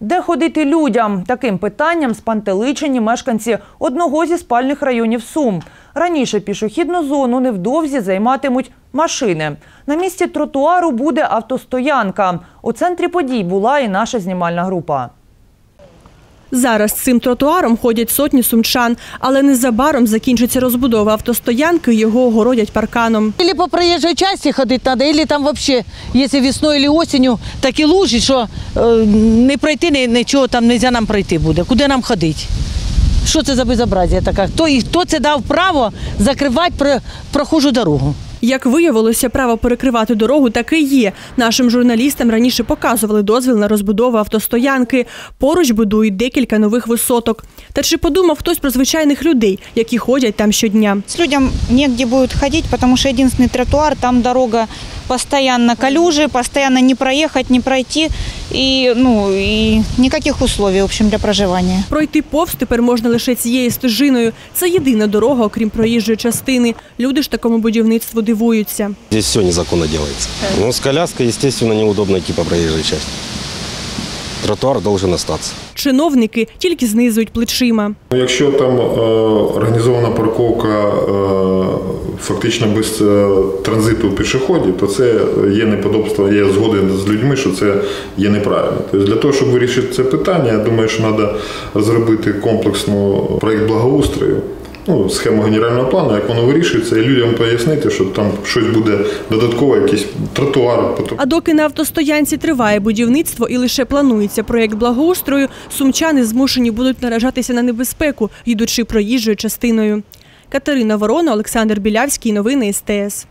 Де ходити людям? Таким питанням спантеличені мешканці одного зі спальних районів Сум. Раніше пішохідну зону невдовзі займатимуть машини. На місці тротуару буде автостоянка. У центрі подій була і наша знімальна група. Зараз цим тротуаром ходять сотні сумчан, але незабаром закінчиться розбудова автостоянки, його огородять парканом. Или по проезжей части ходить надо, или там вообще, если весною или осенью, такі лужі, що е, не пройти, ні- нічого там нельзя нам пройти буде. Куди нам ходити? Що це за безобразие таке? Хто, і хто це дав право закривати про, прохожу дорогу? Як виявилося, право перекривати дорогу таки є. Нашим журналістам раніше показували дозвіл на розбудову автостоянки. Поруч будують декілька нових висоток. Та чи подумав хтось про звичайних людей, які ходять там щодня? С людям негде будуть ходити, тому що єдиний тротуар, там дорога постоянно калюжи, постоянно не проехать, не пройти. И, ну, и никаких условий, в общем, для проживания. Пройти повз тепер можна лише цією стежиною. Це єдина дорога, окрім проїжджої частини. Люди ж такому будівництву дивуються. Здесь все незаконно делается. Ну, с коляской, естественно, неудобно идти по проезжей части. Тротуар должен остаться. Чиновники тільки знизують плечима. Ну, Якщо там е, організована парковка е, фактично без е, транзиту пішоходів, то це є неподобство, є згоди з людьми, що це є неправильно. Тобто для того, щоб вирішити це питання, я думаю, що треба розробити комплексно проєкт благоустрою. Ну, схему генерального плану, як воно вирішується, і людям пояснити, що там щось буде додатково, якийсь тротуар. А доки на автостоянці триває будівництво і лише планується проєкт благоустрою, сумчани змушені будуть наражатися на небезпеку, їдучи проїжджою частиною. Катерина Ворона, Олександр Білявський. Новини СТС.